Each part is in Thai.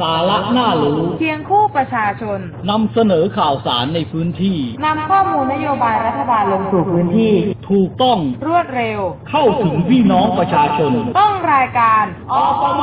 สาระน่ารู้เคียงคู่ประชาชนนำเสนอข่าวสารในพื้นที่นำข้อมูลนโยบายรัฐบาลลงสู่พื้นที่ ถูกต้องรวดเร็ว เข้าถึงพี่น้องประชาชน ต้องรายการอปม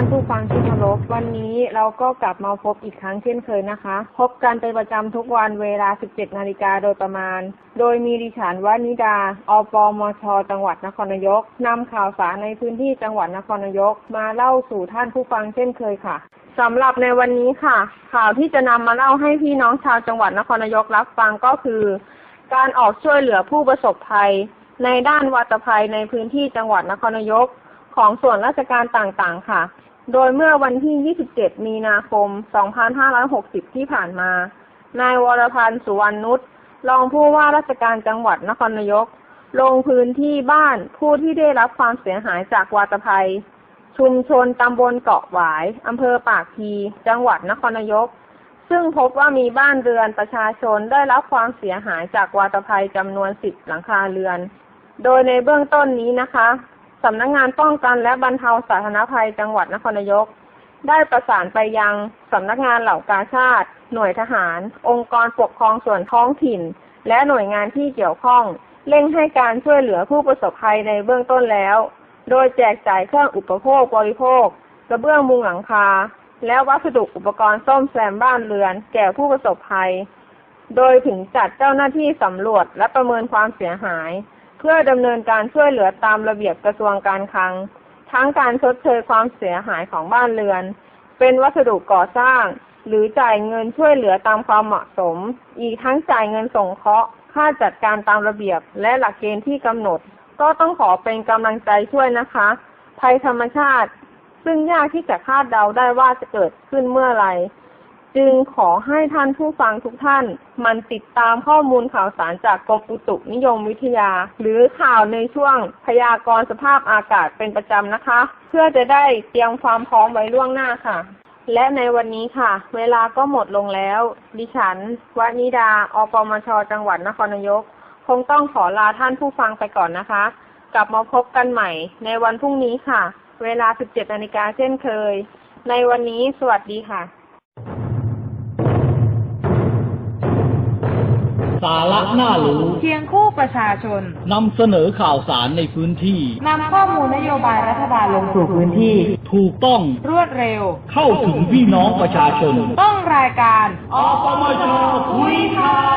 านผู้ฟังที่เคารพวันนี้เราก็กลับมาพบอีกครั้งเช่นเคยนะคะ พบกันเป็นประจำทุกวันเวลา 17 นาฬิกาโดยประมาณ โดยมีดิฉันวานิดา อปมช จังหวัดนครนายกนำข่าวสารในพื้นที่จังหวัดนครนายกมาเล่าสู่ท่านผู้ฟังเช่นเคยค่ะสำหรับในวันนี้ค่ะ ข่าวที่จะนำมาเล่าให้พี่น้องชาวจังหวัดนครนายกรับฟังก็คือ การออกช่วยเหลือผู้ประสบภัย ในด้านวัตภัยในพื้นที่จังหวัดนครนายกของส่วนราชการต่างๆ ค่ะ โดยเมื่อวันที่ 27 มีนาคม 2560 ที่ผ่านมา นายวรพันธ์สุวรรณนุช รองผู้ว่าราชการจังหวัดนครนายก ลงพื้นที่บ้านผู้ที่ได้รับความเสียหายจากวาตภัย ชุมชนตำบลเกาะหวาย อำเภอปากพี จังหวัดนครนายก ซึ่งพบว่ามีบ้านเรือนประชาชนได้รับความเสียหายจากวาตภัยจำนวน 10 หลังคาเรือน โดยในเบื้องต้นนี้นะคะ สำนักงงานป้องกันและบรรเทาสาธารณภัยจังหวัดนครนายก ได้ประสานไปยังสำนักงานเหล่ากาชาติ หน่วยทหาร องค์กรปกครองส่วนท้องถิ่น และหน่วยงานที่เกี่ยวข้อง เร่งให้การช่วยเหลือผู้ประสบภัยในเบื้องต้นแล้ว โดยแจกจ่ายเครื่องอุปโภคบริโภค กระเบื้องมุงหลังคา และวัสดุอุปกรณ์ซ่อมแซมบ้านเรือน แก่ผู้ประสบภัย โดยถึงจัดเจ้าหน้าที่สำรวจและประเมินความเสียหาย เพื่อดำเนินการช่วยเหลือตามระเบียบกระทรวงการคลัง ทั้งการชดเชยความเสียหายของบ้านเรือน เป็นวัสดุก่อสร้าง หรือจ่ายเงินช่วยเหลือตามความเหมาะสม อีกทั้งจ่ายเงินสงเคราะห์ค่าจัดการตามระเบียบและหลักเกณฑ์ที่กำหนด ก็ต้องขอเป็นกำลังใจช่วยนะคะ ภัยธรรมชาติ ซึ่งยากที่จะคาดเดาได้ว่าจะเกิดขึ้นเมื่อไหร จึงขอให้ท่านผู้ฟังทุกท่าน มันติดตามข้อมูลข่าวสารจากกรมอุตุนิยมวิทยา หรือข่าวในช่วงพยากรณ์สภาพอากาศเป็นประจำนะคะ เพื่อจะได้เตรียมความพร้อมไว้ล่วงหน้าค่ะ และในวันนี้ค่ะ เวลาก็หมดลงแล้ว ดิฉันวนิดาอปมช จังหวัดนครนายก คงต้องขอลาท่านผู้ฟังไปก่อนนะคะ กลับมาพบกันใหม่ ในวันพรุ่งนี้ค่ะ เวลา 17นาฬิกาเช่นเคย ในวันนี้สวัสดีค่ะ สาระน่ารู้เคียงคู่ประชาชนนำเสนอข่าวสารในพื้นที่ นำข้อมูลนโยบายรัฐบาลลงสู่พื้นที่ ถูกต้องรวดเร็ว เข้าถึงพี่น้องประชาชน ต้องรายการอปมจคุยข่าว